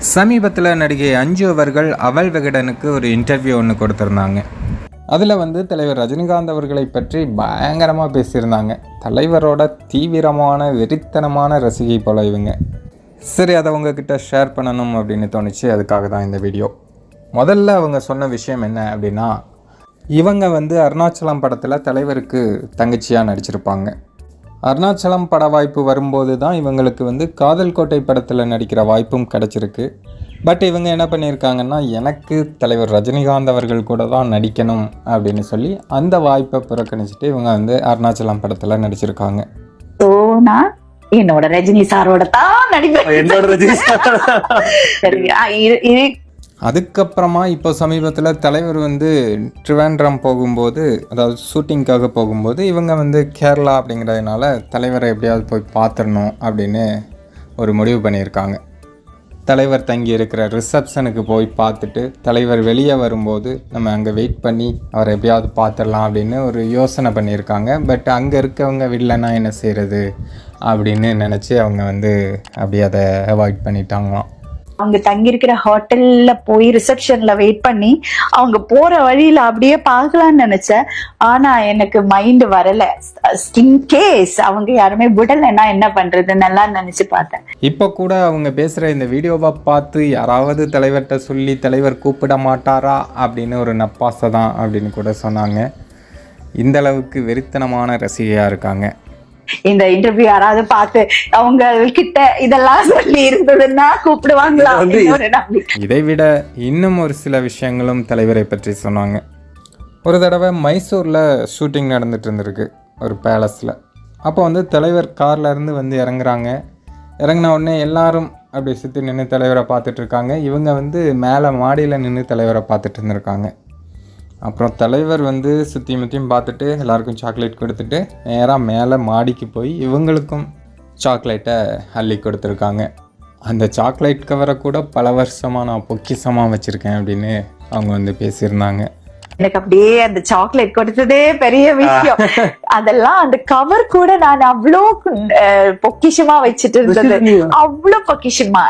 சமீபத்தில் நடிகை அஞ்சு அவர்கள் அவள் விகடனுக்கு ஒரு இன்டர்வியூ ஒன்று கொடுத்துருந்தாங்க. அதில் வந்து தலைவர் ரஜினிகாந்த் அவர்களை பற்றி பயங்கரமாக பேசியிருந்தாங்க. தலைவரோட தீவிரமான வெறித்தனமான ரசிகை போல இவங்க. சரி அதை உங்ககிட்ட ஷேர் பண்ணணும் அப்படின்னு தோணுச்சு. அதுக்காக தான் இந்த வீடியோ முதல்ல அவங்க சொன்ன விஷயம் என்ன அப்படின்னா இவங்க வந்து அருணாச்சலம் படத்தில் தலைவருக்கு தங்கச்சியாக நடிச்சிருப்பாங்க. அருணாச்சலம் பட வாய்ப்பு வரும்போது தான் இவங்களுக்கு வந்து காதல் கோட்டை படத்தில் நடிக்கிற வாய்ப்பும் கிடச்சிருக்கு. பட் இவங்க என்ன பண்ணியிருக்காங்கன்னா எனக்கு தலைவர் ரஜினிகாந்த் அவர்கள் கூட தான் நடிக்கணும் அப்படின்னு சொல்லி அந்த வாய்ப்பை புறக்கணிச்சிட்டு இவங்க வந்து அருணாச்சலம் படத்தில் நடிச்சிருக்காங்க. ஸோ நான் என்னோட ரஜினி சாரோட தான் நடிப்பேன். என்னோட ரஜினி சார் அதுக்கப்புறமா இப்போ சமீபத்தில் தலைவர் வந்து ட்ரிவாண்ட்ரம் போகும்போது அதாவது ஷூட்டிங்க்காக போகும்போது இவங்க வந்து கேரளா அப்படிங்கிறதுனால தலைவரை எப்படியாவது போய் பார்த்துடணும் அப்படின்னு ஒரு முடிவு பண்ணியிருக்காங்க. தலைவர் தங்கி இருக்கிற ரிசப்ஷனுக்கு போய் பார்த்துட்டு தலைவர் வெளியே வரும்போது நம்ம அங்கே வெயிட் பண்ணி அவரை எப்படியாவது பார்த்துடலாம் அப்படின்னு ஒரு யோசனை பண்ணியிருக்காங்க. பட் அங்கே இருக்கவங்க வில்லனா என்ன செய்கிறது அப்படின்னு நினச்சி அவங்க வந்து அப்படியே அதை அவாய்ட் பண்ணிட்டாங்களாம். அவங்க தங்கியிருக்கிற ஹோட்டல்ல போய் ரிசப்ஷன்ல வெயிட் பண்ணி அவங்க போற வழியில அப்படியே பார்க்கலாம்னு நினைச்சேன். ஆனா எனக்கு மைண்ட் வரல. இன் கேஸ் அவங்க யாருமே விடலைன்னா என்ன பண்றதுன்னு எல்லாம் நினைச்சு பார்த்தேன். இப்போ கூட அவங்க பேசுகிற இந்த வீடியோவை பார்த்து யாராவது தலைவர்கிட்ட சொல்லி தலைவர் கூப்பிட மாட்டாரா அப்படின்னு ஒரு நப்பாசை தான் அப்படின்னு கூட சொன்னாங்க. இந்த அளவுக்கு வெறித்தனமான ரசிகையாக இருக்காங்க. இந்த இன்டர்வியூ யாராவது பார்த்து அவங்க கிட்ட இதெல்லாம் சொல்லி இருந்ததுன்னா கூப்பிடுவாங்களா இது விட இன்னும் ஒரு சில விஷயங்களும் தலைவரை பற்றி சொன்னாங்க. ஒரு தடவை மைசூரில் ஷூட்டிங் நடந்துட்டு இருந்திருக்கு ஒரு பேலஸில் அப்போ வந்து தலைவர் கார்ல இருந்து வந்து இறங்குறாங்க. இறங்கின உடனே எல்லாரும் அப்படி சுற்றி நின்று தலைவரை பார்த்துட்டு இருக்காங்க. இவங்க வந்து மேலே மாடியில் நின்று தலைவரை பார்த்துட்டு இருந்திருக்காங்க. அப்புறம் தலைவர் வந்து சுற்றி முற்றியும் பார்த்துட்டு எல்லாருக்கும் சாக்லேட் கொடுத்துட்டு நேராக மேலே மாடிக்கு போய் இவங்களுக்கும் சாக்லேட்டை அள்ளி கொடுத்துருக்காங்க. அந்த சாக்லேட் கவரை கூட பல வருஷமாக நான் பொக்கிஷமாக வச்சுருக்கேன் அப்படின்னு அவங்க வந்து பேசியிருந்தாங்க. எனக்கு அப்படியே அந்த சாக்லேட் கொடுத்ததே பெரிய விஷயம். அதெல்லாம் அந்த கவர் கூட நான் அவ்வளோ பொக்கிஷமா வச்சுட்டு இருந்தது. அவ்வளோ பொக்கிஷமா.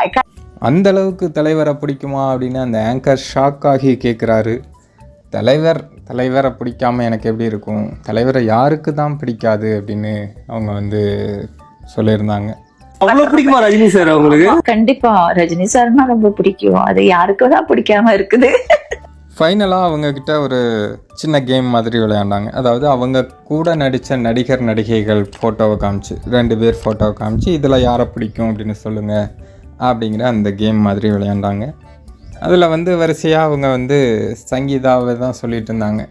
அந்த அளவுக்கு தலைவரை பிடிக்குமா அப்படின்னு அந்த ஆங்கர் ஷாக் ஆகி கேட்குறாரு தலைவர் தலைவரை பிடிக்காம எனக்கு எப்படி இருக்கும்? தலைவரை யாருக்கு தான் பிடிக்காது அப்படின்னு அவங்க வந்து சொல்லியிருந்தாங்க. அவ்வளவு பிடிக்குமா ரஜினி சார் உங்களுக்கு கண்டிப்பா. ரஜினி சார்னா ரொம்ப பிடிக்கும். அது யாருக்கும் தான் பிடிக்காம இருக்குது. ஃபைனலாக அவங்கக்கிட்ட ஒரு சின்ன கேம் மாதிரி விளையாண்டாங்க. அதாவது அவங்க கூட நடித்த நடிகர் நடிகைகள் ஃபோட்டோவை காமிச்சு ரெண்டு பேர் ஃபோட்டோவை காமிச்சு இதில் யாரை பிடிக்கும் அப்படின்னு சொல்லுங்கள் அப்படிங்கிற அந்த கேம் மாதிரி விளையாண்டாங்க. அதில் வந்து வரிசையாக அவங்க வந்து சங்கீதாவை தான் சொல்லிட்டு இருந்தாங்க.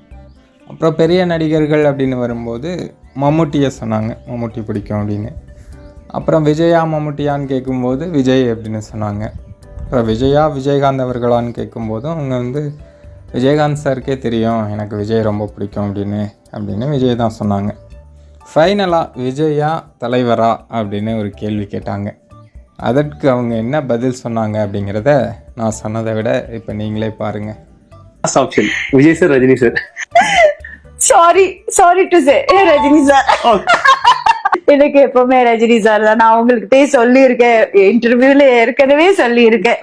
அப்புறம் பெரிய நடிகர்கள் அப்படின்னு வரும்போது மம்முட்டியை சொன்னாங்க. மம்முட்டி பிடிக்கும் அப்படின்னு. அப்புறம் விஜயா மம்முட்டியான்னு கேட்கும்போது விஜய் அப்படின்னு சொன்னாங்க. அப்புறம் விஜயா விஜயகாந்த் அவர்களான்னு கேட்கும்போதும் அவங்க வந்து விஜயகாந்த் சாருக்கே தெரியும் எனக்கு விஜய் ரொம்ப பிடிக்கும் அப்படின்னு அப்படின்னு விஜய் தான் சொன்னாங்க. ஃபைனலாக விஜயா தலைவரா அப்படின்னு ஒரு கேள்வி கேட்டாங்க. அதற்கு அவங்க என்ன பதில் சொன்னாங்க அப்படிங்கிறத நான் சொன்னதை விட இப்போ நீங்களே option Vijay sir Rajini sir sorry sorry to say Rajini sir எனக்கு எப்பவுமே ரஜினி சார் தான். நான் உங்கள்கிட்டயே சொல்லி இருக்கேன் இன்டர்வியூல ஏற்கனவே சொல்லி இருக்கேன்